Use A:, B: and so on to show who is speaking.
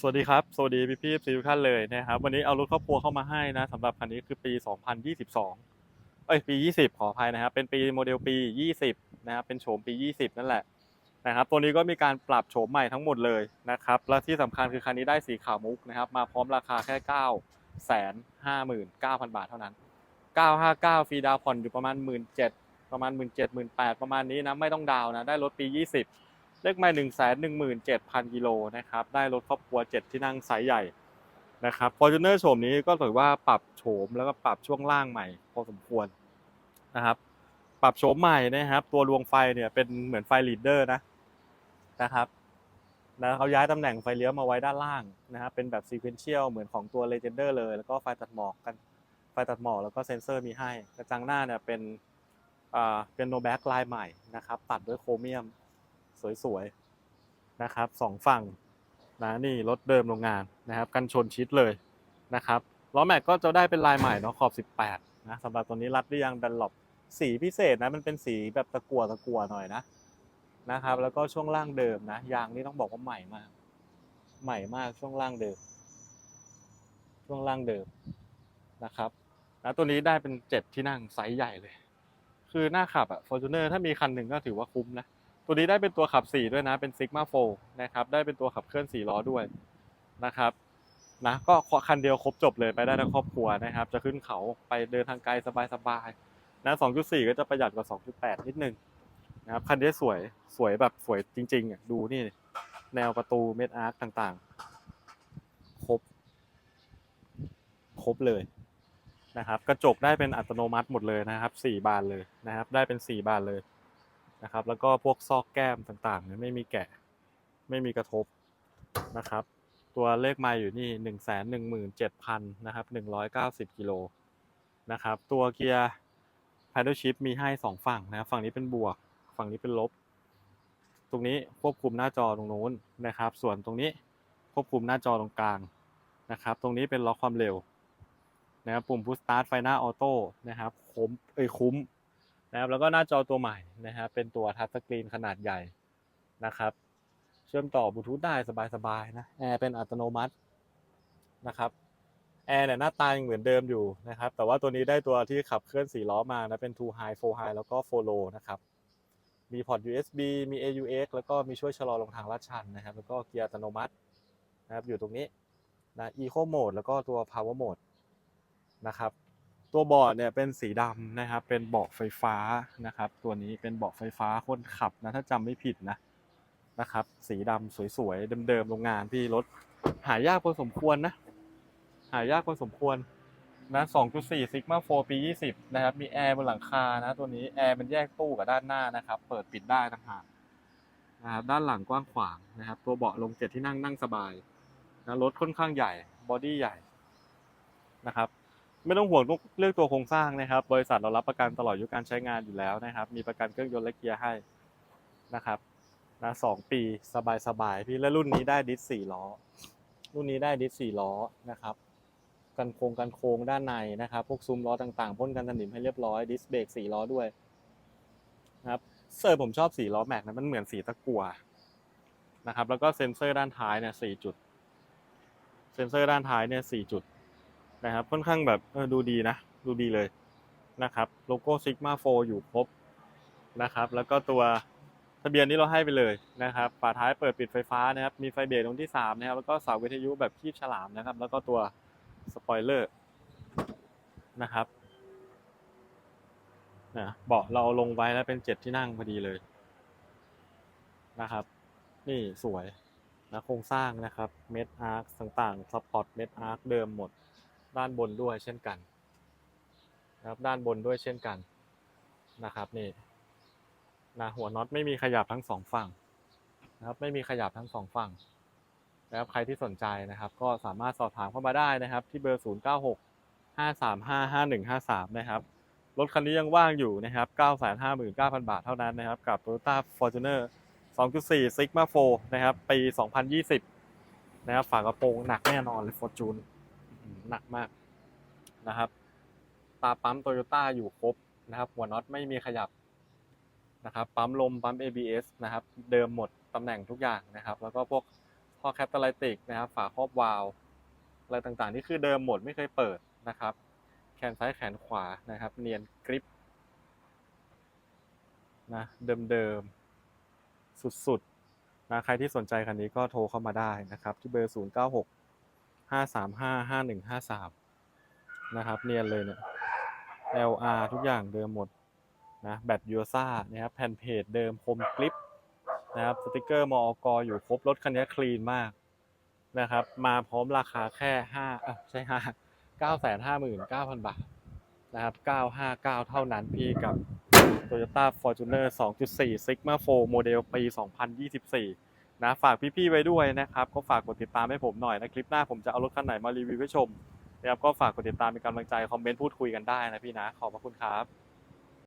A: สวัสดีครับ สวัสดีพี่พี่ทุกท่านเลยนะครับ วันนี้เอารถครอบครัวเข้ามาให้นะสำหรับคันนี้คือปี 2022 เอ้ยปี 20 ขออภัยนะครับ เป็นปีโมเดลปี 20 นะครับ เป็นโฉมปี 20 นั่นแหละนะครับ ตัวนี้ก็มีการปรับโฉมใหม่ทั้งหมดเลยนะครับ และที่สำคัญคือคันนี้ได้สีขาวมุกนะครับ มาพร้อมราคาแค่9 5 9 0 0 0 บาทเท่านั้น 959 ฟรีดาวผ่อนอยู่ประมาณ 17,000ประมาณ 17 18,000ประมาณนี้นะ ไม่ต้องดาวนะ ได้รถปี 20 เลขไม่หนึ่งแสนหนึ่งหมื่นเจ็ดพันกิโลนะครับ ได้รถครอบครัวเจ็ดที่นั่งไซส์ใหญ่นะครับฟอร์จูเนอร์โฉมนี้ก็ถือว่าปรับโฉมแล้วก็ปรับช่วงล่างใหม่พอสมควรนะครับ ปรับโฉมใหม่นะครับ ตัวดวงไฟเนี่ยเป็นเหมือนไฟลีดเดอร์นะนะครับแล้วเขาย้ายตำแหน่งไฟเลี้ยวมาไว้ด้านล่างนะครับเป็นแบบซีเควนเชียลเหมือนของตัว Legender เลย แล้วก็ไฟตัดหมอกกันไฟตัดหมอกแล้วก็เซ็นเซอร์มีให้กระจังหน้าเนี่ยเป็นอ่าเป็นโนแบ็กลายใหม่นะครับ ตัดด้วยโครเมียม สวยๆนะครับสองฝั่งนะนี่รถเดิมโรงงานนะครับกันชนชิดเลยนะครับล้อแม็กก็จะได้เป็นลายใหม่เนาะขอบ 18นะสำหรับตัวนี้รัดหรือยังดันหลบสีพิเศษนะมันเป็นสีแบบตะกั่วตะกั่วหน่อยนะนะครับแล้วก็ช่วงล่างเดิมนะยางนี่ต้องบอกว่าใหม่มาก ใหม่มากช่วงล่างเดิม ช่วงล่างเดิมนะครับนะตัวนี้ได้เป็นเจ็ดที่นั่งไซส์ใหญ่เลย คือหน้าขับอะ Fortuner ถ้ามีคันหนึ่งก็ถือว่าคุ้มนะ ตัวนี้ได้เป็นตัวขับ 4 ด้วยนะ เป็น Sigma 4นะครับ ได้เป็นตัวขับเคลื่อน 4 ล้อด้วยนะครับ นะ ก็คันเดียวครบจบเลยไปได้ทั้งครอบครัวนะครับ จะขึ้นเขาไปเดินทางไกลสบายๆ นะ 2.4 ก็จะประหยัดกว่า 2.8 นิดนึงนะครับ คันนี้สวย สวยแบบสวยจริงๆอะดูนี่ แนวประตูเม็ดอาร์คต่างๆ ครบ ครบเลยนะครับ กระจกได้เป็นอัตโนมัติหมดเลยนะครับ 4 บานเลยนะครับ ได้เป็น 4 บานเลย นะครับ แล้วก็พวกซอกแก้มต่างๆเนี่ยไม่มีแกะไม่มีกระทบนะครับ ตัวเลขไมาอยู่นี่หนึ่งแสนหนึ่งหมื่นเจ็ดพันนะครับหนึ่งร้อยเก้าสิบกิโลนะครับ ตัวเกียร์ paddle shift มีให้สองฝั่งนะครับฝั่งนี้เป็นบวก ฝั่งนี้เป็นลบ ตรงนี้ควบคุมหน้าจอตรงนู้นนะครับ ส่วนตรงนี้ควบคุมหน้าจอตรงกลางนะครับ ตรงนี้เป็นล็อกความเร็วนะครับปุ่ม push start ไฟหน้าออโต้นะครับคุ้มเอ้ยคุ้ม นะครับแล้วก็หน้าจอตัวใหม่นะครับเป็นตัวทัชสกรีนขนาดใหญ่นะครับ เชื่อมต่อบลูทูธได้สบายๆนะแอร์เป็นอัตโนมัตินะครับแอร์เนี่ยหน้าตายังเหมือนเดิมอยู่นะครับ แต่ว่าตัวนี้ได้ตัวที่ขับเคลื่อน4ล้อมานะเป็น2 high 4 high แล้วก็4 low นะครับ มีพอร์ต USB มี AUX แล้วก็มีช่วยชะลอลงทางลาดชันนะครับ แล้วก็เกียร์อัตโนมัตินะครับอยู่ตรงนี้นะ Eco Mode แล้วก็ตัว Power Mode นะครับ ตัวเบาะเนี่ยเป็นสีดำนะครับ เป็นเบาะไฟฟ้านะครับ ตัวนี้เป็นเบาะไฟฟ้าคนขับนะถ้าจำไม่ผิดนะนะครับ สีดำสวยๆเดิมๆโรงงานพี่รถหายากพอสมควรนะ หายากพอสมควรนะ2.4 Sigma 4 ปี 20 นะครับ มีแอร์บนหลังคานะ ตัวนี้แอร์มันแยกตู้กับด้านหน้านะครับ เปิดปิดได้ต่างหากนะครับ ด้านหลังกว้างขวางนะครับ ตัวเบาะลงเจ็ดที่นั่งนั่งสบายนะรถค่อนข้างใหญ่ บอดี้ใหญ่นะครับ ไม่ต้องห่วงเรื่องตัวโครงสร้างนะครับ บริษัทเรารับประกันตลอดอายุการใช้งานอยู่แล้วนะครับ มีประกันเครื่องยนต์และเกียร์ให้นะครับนะสองปีสบายๆพี่และรุ่นนี้ได้ดิสสี่ล้อ รุ่นนี้ได้ดิสสี่ล้อนะครับ กันโครงกันโค้งด้านในนะครับ พวกซุ้มล้อต่างๆพ่นกันสนิมให้เรียบร้อยดิสเบรกสี่ล้อด้วยนะครับเซอร์ผมชอบสีล้อแม็กนะมันเหมือนสีตะกั่วนะครับ แล้วก็เซ็นเซอร์ด้านท้ายเนี่ยสี่จุด เซ็นเซอร์ด้านท้ายเนี่ยสี่จุด นะครับ ค่อนข้างแบบดูดีนะ ดูดีเลยนะครับ โลโก้ Sigma 4 อยู่ครบนะครับ แล้วก็ตัวทะเบียนนี้เราให้ไปเลยนะครับฝาท้ายเปิดปิดไฟฟ้านะครับ มีไฟเบรกตรงที่3นะครับ แล้วก็เสาวิทยุแบบคีบฉลามนะครับ แล้วก็ตัวสปอยเลอร์นะครับนะเบาะเราลงไว้แล้วเป็นเจ็ดที่นั่งพอดีเลยนะครับ นี่สวยนะโครงสร้างนะครับ เม็ดอาร์คต่างๆสปอร์ตเม็ดอาร์คเดิมหมด ด้านบนด้วยเช่นกันนะครับด้านบนด้วยเช่นกันนะครับนี่นะหัวน็อตไม่มีขยับทั้งสองฝั่งนะครับไม่มีขยับทั้งสองฝั่งนะครับใครที่สนใจนะครับ ก็สามารถสอบถามเข้ามาได้นะครับ ที่เบอร์ 0 9 6 5 3 5 5 1 5 3 นะครับรถคันนี้ยังว่างอยู่นะครับ959,000 บาทเท่านั้นนะครับ กับ Toyota Fortuner 2.4 Sigma 4นะครับ ปี 2020 นะครับ ฝากระโปรงหนักแน่นอนเลย Fortune หนักมากนะครับ ตาปั๊มโตโยต้าอยู่ครบนะครับ หัวน็อตไม่มีขยับนะครับ ปั๊มลมปั๊ม ABS นะครับ เดิมหมดตำแหน่งทุกอย่างนะครับ แล้วก็พวกท่อแคตตาลิติกนะครับ ฝาครอบวาล์วอะไรต่างๆ นี่คือเดิมหมดไม่เคยเปิดนะครับ แขนซ้ายแขนขวานะครับ เนียนกริปนะเดิมๆ สุดๆนะใครที่สนใจคันนี้ก็โทรเข้ามาได้นะครับ ที่เบอร์ 0 9 6 5 3 5 5 1 5 3นะครับเนียนเลยเนี่ย LR ทุกอย่างเดิมหมดนะแบตยูซ่านะครับแผ่นเพจเดิมคมกริปนะครับสติกเกอร์มอกอยู่ครบรถคันนี้คลีนมากนะครับ มาพร้อมราคาแค่5เออใช่5 959,000บาทนะครับ959เท่านั้นพี่กับ Toyota Fortuner 2.4 Sigma 4โมเดลปี 2024 นะฝากพี่ๆไว้ด้วยนะครับ ก็ฝากกดติดตามให้ผมหน่อยนะคลิปหน้าผมจะเอารถคันไหนมารีวิวให้ชมนะครับก็ฝากกดติดตามเป็นกำลังใจคอมเมนต์พูดคุยกันได้นะพี่นะขอบพระคุณครับ